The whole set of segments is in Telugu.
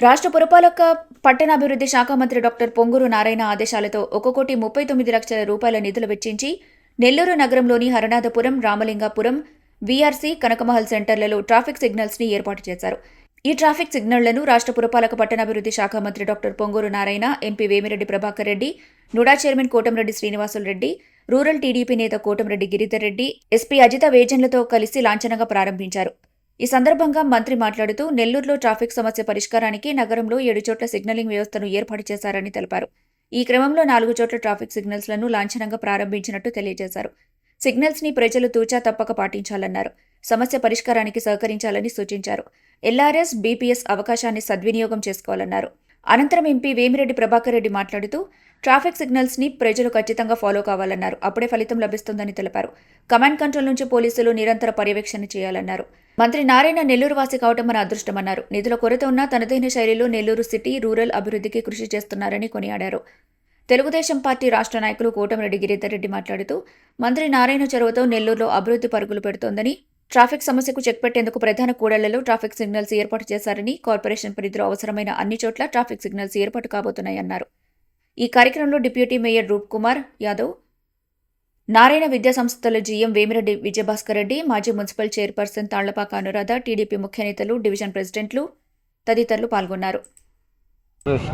రాష్ట్ర పురపాలక పట్టణాభివృద్ధి శాఖ మంత్రి డాక్టర్ పొంగూరు నారాయణ ఆదేశాలతో ఒక కోటి ముప్పై తొమ్మిది లక్షల రూపాయల నిధులు వెచ్చించి నెల్లూరు నగరంలోని హరనాథపురం రామలింగాపురం వీఆర్సీ కనకమహల్ సెంటర్లలో ట్రాఫిక్ సిగ్నల్స్ని ఏర్పాటు చేశారు. ఈ ట్రాఫిక్ సిగ్నళ్ళను రాష్ట్ర పురపాలక పట్టణాభివృద్ధి శాఖ మంత్రి doctor Ponguru Narayana MP Vemireddy Prabhakar Reddy NUDA chairman Kotamreddy Srinivasulu Reddy rural TDP నేత కోటంరెడ్డి గిరిధర్ రెడ్డి ఎస్పీ అజిత వేజన్లతో కలిసి లాంఛనంగా ప్రారంభించారు. ఈ సందర్భంగా మంత్రి మాట్లాడుతూ నెల్లూరులో ట్రాఫిక్ సమస్య పరిష్కారానికి నగరంలో ఏడు చోట్ల సిగ్నలింగ్ వ్యవస్థను ఏర్పాటు చేశారని తెలిపారు. ఈ క్రమంలో నాలుగు చోట్ల ట్రాఫిక్ సిగ్నల్స్లను లాంఛనంగా ప్రారంభించినట్టు తెలియజేశారు. సిగ్నల్స్ని ప్రజలు తూచా తప్పక పాటించాలన్నారు. సమస్య పరిష్కారానికి సహకరించాలని సూచించారు. ఎల్ఆర్ఎస్ బీపీఎస్ అవకాశాన్ని సద్వినియోగం చేసుకోవాలన్నారు. అనంతరం ఎంపీ వేమిరెడ్డి ప్రభాకర్ రెడ్డి మాట్లాడుతూ ట్రాఫిక్ సిగ్నల్స్ని ప్రజలు ఖచ్చితంగా ఫాలో కావాలన్నారు. అప్పుడే ఫలితం లభిస్తుందని తెలిపారు. కమాండ్ కంట్రోల్ నుంచి పోలీసులు నిరంతర పర్యవేక్షణ చేయాలన్నారు. మంత్రి నారాయణ నెల్లూరు వాసి కావటం మన అదృష్టమన్నారు. నిధుల కొరత ఉన్నా తనదైన శైలిలో నెల్లూరు సిటీ రూరల్ అభివృద్ధికి కృషి చేస్తున్నారని కొనియాడారు. తెలుగుదేశం పార్టీ రాష్ట్ర నాయకులు కోటమిరెడ్డి గిరిధర్ రెడ్డి మాట్లాడుతూ మంత్రి నారాయణ చొరవతో నెల్లూరులో అభివృద్ధి పరుగులు పెడుతోందని ట్రాఫిక్ సమస్యకు చెక్ పెట్టేందుకు ప్రధాన కూడళ్ళలో ట్రాఫిక్ సిగ్నల్స్ ఏర్పాటు చేశారని కార్పొరేషన్ పరిధిలో అవసరమైన అన్ని చోట్ల ట్రాఫిక్ సిగ్నల్స్ ఏర్పాటు కాబోతున్నాయన్నారు. ఈ కార్యక్రమంలో డిప్యూటీ మేయర్ రూప్ కుమార్ యాదవ్ నారాయణ విద్యా సంస్థల జీఎం వేమిరెడ్డి విజయభాస్కర్ రెడ్డి మాజీ municipal chairperson Tallapaka Anuradha TDP ముఖ్య నేతలు డివిజన్ ప్రెసిడెంట్లు తదితరులు పాల్గొన్నారు.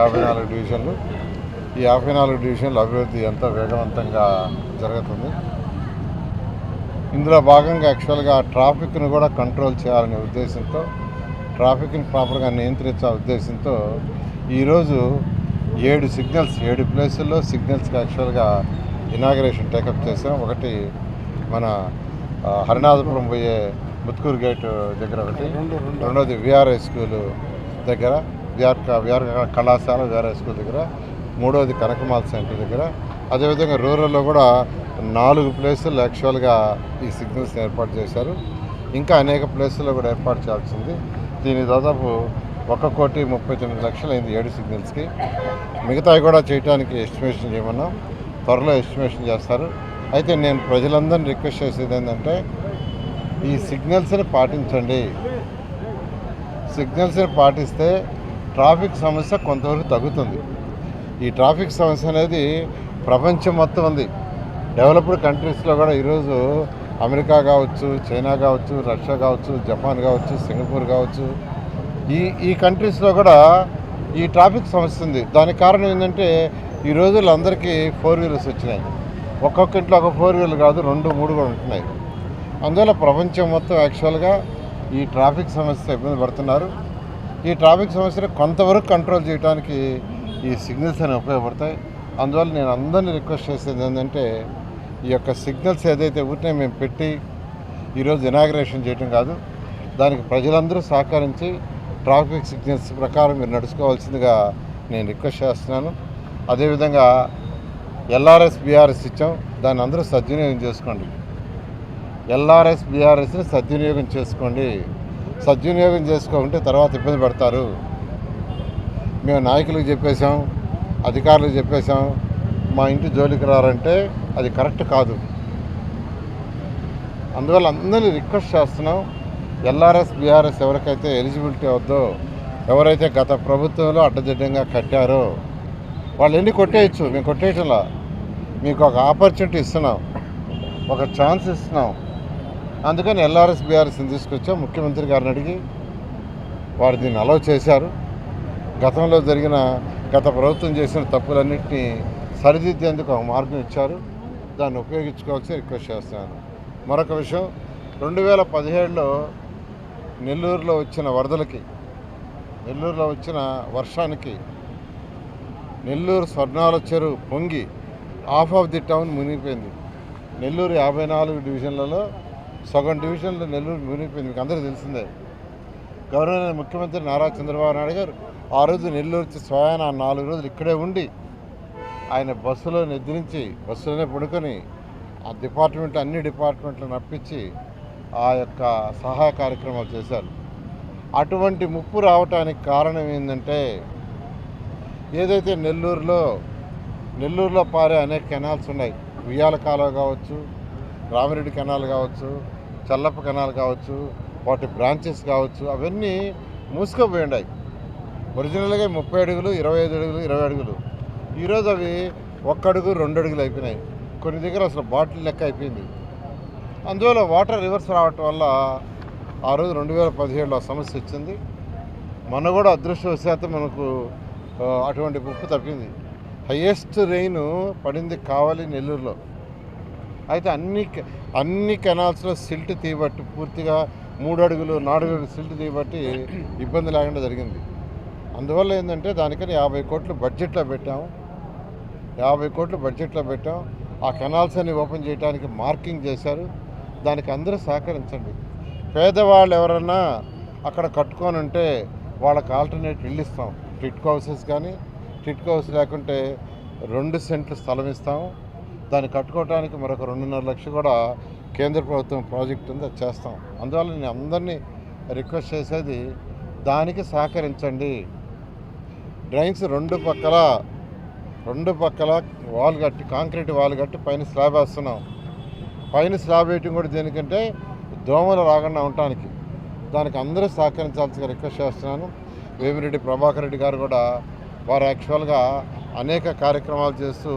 యాభై నాలుగు డివిజన్లు. ఈ యాభై నాలుగు డివిజన్ల అభివృద్ధి ఎంతో వేగవంతంగా జరుగుతుంది? ఇందులో భాగంగా యాక్చువల్గా ట్రాఫిక్ను కూడా కంట్రోల్ చేయాలనే ఉద్దేశంతో ట్రాఫిక్ని ప్రాపర్గా నియంత్రించాలనే ఉద్దేశంతో ఈరోజు ఏడు సిగ్నల్స్ ఏడు ప్లేసుల్లో సిగ్నల్స్కి యాక్చువల్గా ఇనాగరేషన్ టేకప్ చేసాం ఒకటి మన హరినాథపురం పోయే ముత్కూరు గేట్ దగ్గర ఒకటి రెండోది విఆర్ఐ స్కూలు దగ్గర విఆర్ విఆర్ కళాశాల విఆర్ఐ స్కూల్ దగ్గర మూడోది కనకమాల్ సెంటర్ దగ్గర. అదేవిధంగా రూరల్లో కూడా నాలుగు ప్లేసులు యాక్చువల్గా ఈ సిగ్నల్స్ ఏర్పాటు చేశారు. ఇంకా అనేక ప్లేసుల్లో కూడా ఏర్పాటు చేయాల్సింది. దీని దాదాపు ఒక కోటి ముప్పై తొమ్మిది లక్షలు అయింది ఏడు సిగ్నల్స్కి. మిగతావి కూడా చేయడానికి ఎస్టిమేషన్ చేయమన్నాం. త్వరలో ఎస్టిమేషన్ చేస్తారు. అయితే నేను ప్రజలందరినీ రిక్వెస్ట్ చేసేది ఏంటంటే ఈ సిగ్నల్స్ని పాటించండి. సిగ్నల్స్ని పాటిస్తే ట్రాఫిక్ సమస్య కొంతవరకు తగ్గుతుంది. ఈ ట్రాఫిక్ సమస్య అనేది ప్రపంచం మొత్తం ఉంది. డెవలప్డ్ కంట్రీస్లో కూడా ఈరోజు అమెరికా కావచ్చు చైనా కావచ్చు రష్యా కావచ్చు జపాన్ కావచ్చు సింగపూర్ కావచ్చు ఈ ఈ కంట్రీస్లో కూడా ఈ ట్రాఫిక్ సమస్య ఉంది. దానికి కారణం ఏంటంటే ఈ రోజుల్లో అందరికీ ఫోర్ వీలర్స్ వచ్చినాయి. ఒక్కొక్క ఇంట్లో ఒక ఫోర్ వీలర్ కాదు రెండు మూడు కూడా ఉంటున్నాయి. అందువల్ల ప్రపంచం మొత్తం యాక్చువల్గా ఈ ట్రాఫిక్ సమస్య ఇబ్బంది పడుతున్నారు. ఈ ట్రాఫిక్ సమస్యను కొంతవరకు కంట్రోల్ చేయడానికి ఈ సిగ్నల్స్ అనేవి ఉపయోగపడతాయి. అందువల్ల నేను అందరినీ రిక్వెస్ట్ చేసేది ఏంటంటే ఈ యొక్క సిగ్నల్స్ ఏదైతే ఊరినే మేము పెట్టి ఈరోజు ఇనాగ్రేషన్ చేయటం కాదు దానికి ప్రజలందరూ సహకరించి ట్రాఫిక్ సిగ్నల్స్ ప్రకారం మీరు నడుచుకోవాల్సిందిగా నేను రిక్వెస్ట్ చేస్తున్నాను. అదేవిధంగా ఎల్ఆర్ఎస్ బీఆర్ఎస్ ఇచ్చాం. దాన్ని అందరూ సద్వినియోగం చేసుకోండి. ఎల్ఆర్ఎస్ బీఆర్ఎస్ని సద్వినియోగం చేసుకోండి. సద్వినియోగం చేసుకోకుంటే తర్వాత ఇబ్బంది పడతారు. మేము నాయకులకు చెప్పేశాం అధికారులకు చెప్పేశాం మా ఇంటి జోలికి రారంటే అది కరెక్ట్ కాదు. అందువల్ల అందరినీ రిక్వెస్ట్ చేస్తున్నాం. ఎల్ఆర్ఎస్ బీఆర్ఎస్ ఎవరికైతే ఎలిజిబిలిటీ అవుద్దో ఎవరైతే గత ప్రభుత్వంలో అడ్డదిడ్డంగా కట్టారో వాళ్ళు ఎన్ని కొట్టేయచ్చు? మేము కొట్టేయటంలా? మీకు ఒక ఆపర్చునిటీ ఇస్తున్నాం. ఒక ఛాన్స్ ఇస్తున్నాం. అందుకని ఎల్ఆర్ఎస్ బీఆర్ఎస్ని తీసుకొచ్చాం ముఖ్యమంత్రి గారిని అడిగి వారు దీన్ని అలౌ చేశారు. గతంలో జరిగిన గత ప్రభుత్వం చేసిన తప్పులన్నింటినీ సరిదిద్దేందుకు ఒక మార్గం ఇచ్చారు. దాన్ని ఉపయోగించుకోవాల్సి రిక్వెస్ట్ చేస్తున్నాను. మరొక విషయం రెండు వేల పదిహేడులో నెల్లూరులో వచ్చిన వరదలకి నెల్లూరులో వచ్చిన వర్షానికి నెల్లూరు స్వర్ణాల చెరువు పొంగి హాఫ్ ఆఫ్ ది టౌన్ మునిగిపోయింది. నెల్లూరు యాభై నాలుగు డివిజన్లలో సగం డివిజన్లో నెల్లూరు మునిగిపోయింది. మీకు అందరూ తెలిసిందే. గవర్నర్ ముఖ్యమంత్రి నారా చంద్రబాబు నాయుడు గారు ఆ రోజు నెల్లూరు స్వయాన నాలుగు రోజులు ఇక్కడే ఉండి ఆయన బస్సులో నిద్రించి బస్సులోనే పడుకొని ఆ డిపార్ట్మెంట్ అన్ని డిపార్ట్మెంట్లు నప్పించి ఆ యొక్క సహాయ కార్యక్రమాలు చేశారు. అటువంటి ముప్పు రావటానికి కారణం ఏంటంటే ఏదైతే నెల్లూరులో నెల్లూరులో పారే అనేక కెనాల్స్ ఉన్నాయి. ఉయ్యాల కాలువ కావచ్చు రామిరెడ్డి కెనాల్ కావచ్చు చల్లప్ప కెనాల్ కావచ్చు వాటి బ్రాంచెస్ కావచ్చు అవన్నీ మూసుకుపోయి ఉన్నాయి ఒరిజినల్గా ముప్పై అడుగులు ఇరవై ఐదు అడుగులు ఇరవై అడుగులు. ఈరోజు అవి ఒక్క అడుగు రెండు అడుగులు అయిపోయినాయి. కొన్ని దగ్గర అసలు బాటిల్ లెక్క అయిపోయింది. అందువల్ల వాటర్ రివర్స్ రావటం వల్ల ఆ రోజు రెండు వేల పదిహేడులో సమస్య వచ్చింది. మన కూడా అదృష్టవశాత్తు మనకు అటువంటి ముప్పు తప్పింది. హయ్యెస్ట్ రెయిన్ పడింది కావాలి నెల్లూరులో. అయితే అన్ని కె- అన్ని కెనాల్స్లో సిల్ట్ తీయబట్టి పూర్తిగా మూడు అడుగులు నాలుగు అడుగులు సిల్ట్ తీయబట్టి ఇబ్బంది లేకుండా జరిగింది. అందువల్ల ఏంటంటే దానికని యాభై కోట్లు బడ్జెట్లో పెట్టాము యాభై కోట్లు బడ్జెట్లో పెట్టాం. ఆ కెనాల్స్ అన్ని ఓపెన్ చేయడానికి మార్కింగ్ చేశారు. దానికి అందరూ సహకరించండి. పేదవాళ్ళు ఎవరన్నా అక్కడ కట్టుకొని ఉంటే వాళ్ళకి ఆల్టర్నేట్ ఇల్లు ఇస్తాం. టిట్కో హౌసెస్ కానీ టిట్కో హౌస్ లేకుంటే రెండు సెంట్లు స్థలం ఇస్తాం. దాన్ని కట్టుకోవడానికి మరొక రెండున్నర లక్షలు కూడా కేంద్ర ప్రభుత్వం ప్రాజెక్ట్ ఉంది అది చేస్తాం. అందువల్ల నేను అందరినీ రిక్వెస్ట్ చేసేది దానికి సహకరించండి. డ్రైన్స్ రెండు పక్కల రెండు పక్కల వాల్ కట్టి కాంక్రీట్ వాల్ కట్టి పైన స్లాబ్ వేస్తున్నాం. పైన స్లాబ్ వేయటం కూడా దేనికంటే దోమలు రాకుండా ఉండటానికి. దానికి అందరూ సహకరించాల్సిందిగా రిక్వెస్ట్ చేస్తున్నాను. వేమిరెడ్డి ప్రభాకర్ రెడ్డి గారు కూడా వారు యాక్చువల్గా అనేక కార్యక్రమాలు చేస్తూ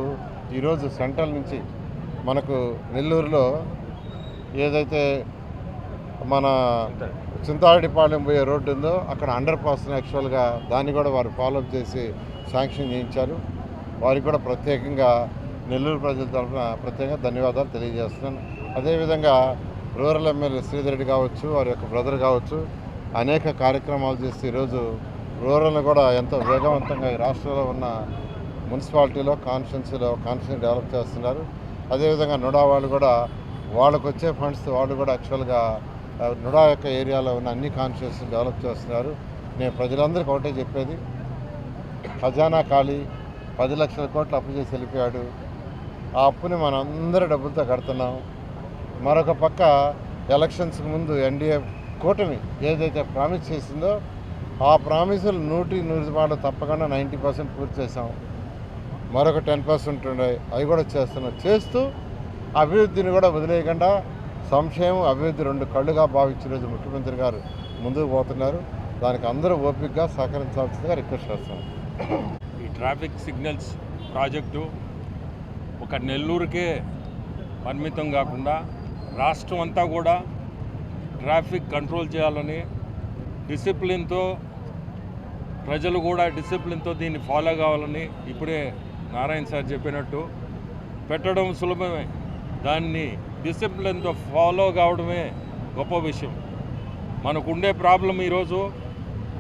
ఈరోజు సెంట్రల్ నుంచి మనకు నెల్లూరులో ఏదైతే మన చింతారెడ్డిపాలెం పోయే రోడ్డు ఉందో అక్కడ అండర్ పాస్ యాక్చువల్గా దాన్ని కూడా వారు ఫాలోఅప్ చేసి శాంక్షన్ చేయించారు. వారికి కూడా ప్రత్యేకంగా నెల్లూరు ప్రజల తరఫున ప్రత్యేకంగా ధన్యవాదాలు తెలియజేస్తున్నాను. అదేవిధంగా రూరల్ ఎమ్మెల్యే శ్రీధర్ రెడ్డి కావచ్చు వారి యొక్క బ్రదర్ కావచ్చు అనేక కార్యక్రమాలు చేసి ఈరోజు రూరల్ని కూడా ఎంతో వేగవంతంగా ఈ రాష్ట్రంలో ఉన్న మున్సిపాలిటీలో కాన్స్టిట్యున్సీలో కాన్స్టిట్యూన్ డెవలప్ చేస్తున్నారు. అదేవిధంగా నుడా వాళ్ళు కూడా వాళ్ళకు వచ్చే ఫండ్స్ వాళ్ళు కూడా యాక్చువల్గా నుడా యొక్క ఏరియాలో ఉన్న అన్ని కాన్స్టిట్యూన్సీ డెవలప్ చేస్తున్నారు. నేను ప్రజలందరికీ ఒకటే చెప్పేది ఖజానా ఖాళీ పది లక్షల కోట్లు అప్పు చేసి వెళ్ళిపోయాడు. ఆ అప్పుని మనం అందరి డబ్బులతో కడుతున్నాం. మరొక పక్క ఎలక్షన్స్కి ముందు ఎన్డీఏ కూటమి ఏదైతే ప్రామిస్ చేసిందో ఆ ప్రామిసులు నూటి నూరు పాటలు తప్పకుండా నైంటీ పర్సెంట్ పూర్తి చేసాం మరొక టెన్ పర్సెంట్ ఉండే అవి కూడా చేస్తున్నాం చేస్తూ అభివృద్ధిని కూడా వదిలేయకుండా సంక్షేమం అభివృద్ధి రెండు కళ్ళుగా భావించిన రోజు ముఖ్యమంత్రి గారు ముందుకు పోతున్నారు. దానికి అందరూ ఓపికగా సహకరించాల్సిందిగా రిక్వెస్ట్ చేస్తున్నాం. ఈ ట్రాఫిక్ సిగ్నల్స్ ప్రాజెక్టు ఒక నెల్లూరుకే పరిమితం కాకుండా రాష్ట్రం అంతా కూడా ట్రాఫిక్ కంట్రోల్ చేయాలని డిసిప్లిన్తో ప్రజలు కూడా డిసిప్లిన్తో దీన్ని ఫాలో కావాలని ఇప్పుడే నారాయణ సార్ చెప్పినట్టు పెట్టడం సులభమే. దాన్ని డిసిప్లిన్తో ఫాలో కావడమే గొప్ప విషయం. మనకుండే ప్రాబ్లం ఈరోజు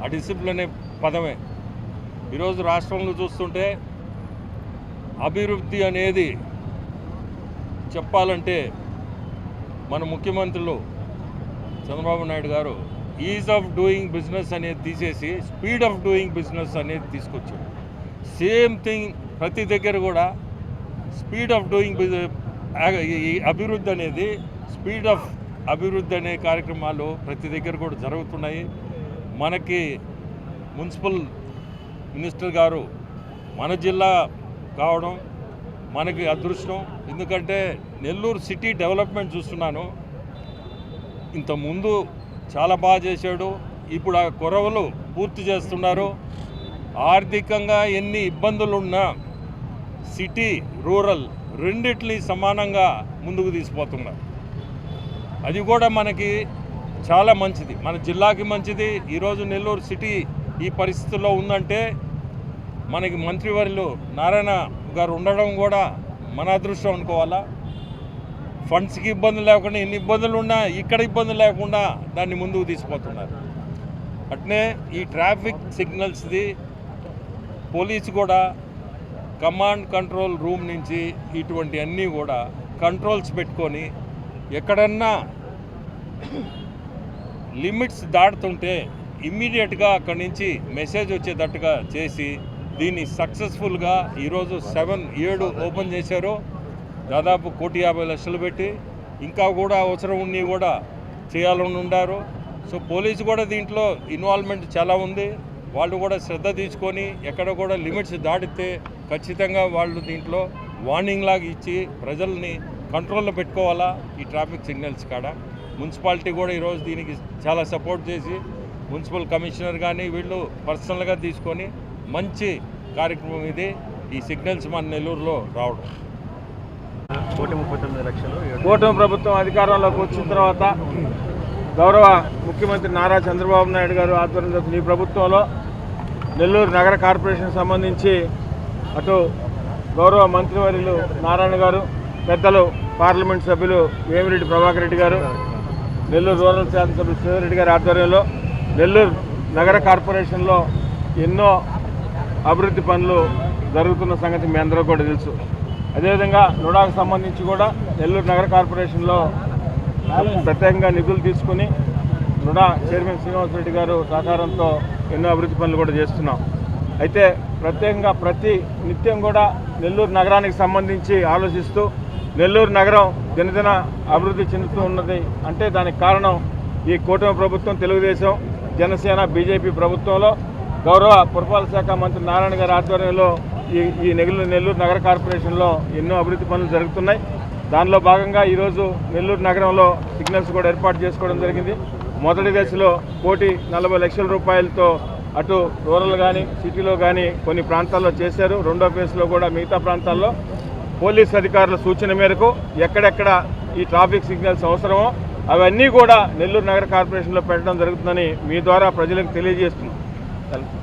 ఆ డిసిప్లిన్ అనే పదమే. ఈరోజు రాష్ట్రంలో చూస్తుంటే అభివృద్ధి అనేది చెప్పాలంటే మన ముఖ్యమంత్రులు చంద్రబాబు నాయుడు గారు ఈజ్ ఆఫ్ డూయింగ్ బిజినెస్ అనేది తీసేసి స్పీడ్ ఆఫ్ డూయింగ్ బిజినెస్ అనేది తీసుకొచ్చాడు సేమ్ థింగ్ ప్రతి దగ్గర కూడా స్పీడ్ ఆఫ్ డూయింగ్ ఈ అభివృద్ధి అనేది స్పీడ్ ఆఫ్ అభివృద్ధి అనే కార్యక్రమాలు ప్రతి దగ్గర కూడా జరుగుతున్నాయి. మనకి మున్సిపల్ మినిస్టర్ గారు మన జిల్లా కావడం మనకి అదృష్టం. ఎందుకంటే నెల్లూరు సిటీ డెవలప్మెంట్ చూస్తున్నాను. ఇంతకుముందు చాలా బాగా చేశాడు. ఇప్పుడు ఆ కొరవలు పూర్తి చేస్తున్నారు. ఆర్థికంగా ఎన్ని ఇబ్బందులు ఉన్నా సిటీ రూరల్ రెండిట్ని సమానంగా ముందుకు తీసుకుపోతున్నారు అది కూడా మనకి చాలా మంచిది. మన జిల్లాకి మంచిది. ఈరోజు నెల్లూరు సిటీ ఈ పరిస్థితుల్లో ఉందంటే మనకి మంత్రివర్యులు నారాయణ గారు ఉండడం కూడా మన అదృష్టం అనుకోవాలా? ఫండ్స్కి ఇబ్బందులు లేకుండా ఎన్ని ఇబ్బందులు ఉన్నా ఇక్కడ ఇబ్బందులు లేకుండా దాన్ని ముందుకు తీసుకుపోతున్నారు. అట్నే ఈ ట్రాఫిక్ సిగ్నల్స్ది పోలీసు కూడా కమాండ్ కంట్రోల్ రూమ్ నుంచి ఇటువంటి అన్నీ కూడా కంట్రోల్స్ పెట్టుకొని ఎక్కడన్నా లిమిట్స్ దాటుతుంటే ఇమ్మీడియట్గా అక్కడి నుంచి మెసేజ్ వచ్చేటట్టుగా చేసి దీన్ని సక్సెస్ఫుల్గా ఈరోజు సెవెన్ ఏడు ఓపెన్ చేశారు. దాదాపు కోటి యాభై లక్షలు పెట్టి ఇంకా కూడా అవసరం ఉన్ని కూడా చేయాలని ఉండారు. సో పోలీసు కూడా దీంట్లో ఇన్వాల్వ్మెంట్ చాలా ఉంది. వాళ్ళు కూడా శ్రద్ధ తీసుకొని ఎక్కడ కూడా లిమిట్స్ దాటితే ఖచ్చితంగా వాళ్ళు దీంట్లో వార్నింగ్ లాగా ఇచ్చి ప్రజల్ని కంట్రోల్లో పెట్టుకోవాలా ఈ ట్రాఫిక్ సిగ్నల్స్ కాడ. మున్సిపాలిటీ కూడా ఈరోజు దీనికి చాలా సపోర్ట్ చేసి మున్సిపల్ కమిషనర్ కానీ వీళ్ళు పర్సనల్గా తీసుకొని మంచి కార్యక్రమం ఇది. ఈ సిగ్నల్స్ మన నెల్లూరులో రావడం. కోటి ముప్పై తొమ్మిది లక్షలు. ఏడు కూటమి ప్రభుత్వం అధికారంలోకి వచ్చిన తర్వాత గౌరవ ముఖ్యమంత్రి నారా చంద్రబాబు నాయుడు గారు ఆధ్వర్యంలో ఈ ప్రభుత్వంలో నెల్లూరు నగర కార్పొరేషన్ సంబంధించి అటు గౌరవ మంత్రివర్యులు నారాయణ గారు పెద్దలు పార్లమెంట్ సభ్యులు వేమిరెడ్డి ప్రభాకర్ రెడ్డి గారు నెల్లూరు రూరల్ శాసనసభ్యులు శ్రీధరెడ్డి గారి ఆధ్వర్యంలో నెల్లూరు నగర కార్పొరేషన్లో ఎన్నో అభివృద్ధి పనులు జరుగుతున్న సంగతి మీ అందరూ కూడా తెలుసు. అదేవిధంగా నుడాకు సంబంధించి కూడా నెల్లూరు నగర కార్పొరేషన్లో ప్రత్యేకంగా నిధులు తీసుకుని నుడా చైర్మన్ శ్రీనివాసరెడ్డి గారు సహకారంతో ఎన్నో అభివృద్ధి పనులు కూడా చేస్తున్నాం. అయితే ప్రత్యేకంగా ప్రతి నిత్యం కూడా నెల్లూరు నగరానికి సంబంధించి ఆలోచిస్తూ నెల్లూరు నగరం దినదిన అభివృద్ధి చెందుతూ ఉన్నది అంటే దానికి కారణం ఈ కూటమి ప్రభుత్వం తెలుగుదేశం జనసేన బీజేపీ ప్రభుత్వంలో గౌరవ పురపాలక శాఖ మంత్రి నారాయణ గారి ఆధ్వర్యంలో ఈ ఈ నెల్లూరు నెల్లూరు నగర కార్పొరేషన్లో ఎన్నో అభివృద్ధి పనులు జరుగుతున్నాయి. దానిలో భాగంగా ఈరోజు నెల్లూరు నగరంలో సిగ్నల్స్ కూడా ఏర్పాటు చేసుకోవడం జరిగింది. మొదటి దశలో కోటి నలభై లక్షల రూపాయలతో అటు రూరల్ కానీ సిటీలో కానీ కొన్ని ప్రాంతాల్లో చేశారు. రెండో ఫేజ్లో కూడా మిగతా ప్రాంతాల్లో పోలీస్ అధికారుల సూచన మేరకు ఎక్కడెక్కడ ఈ ట్రాఫిక్ సిగ్నల్స్ అవసరమో అవన్నీ కూడా నెల్లూరు నగర కార్పొరేషన్లో పెట్టడం జరుగుతుందని మీ ద్వారా ప్రజలకు తెలియజేస్తుంది. কালকে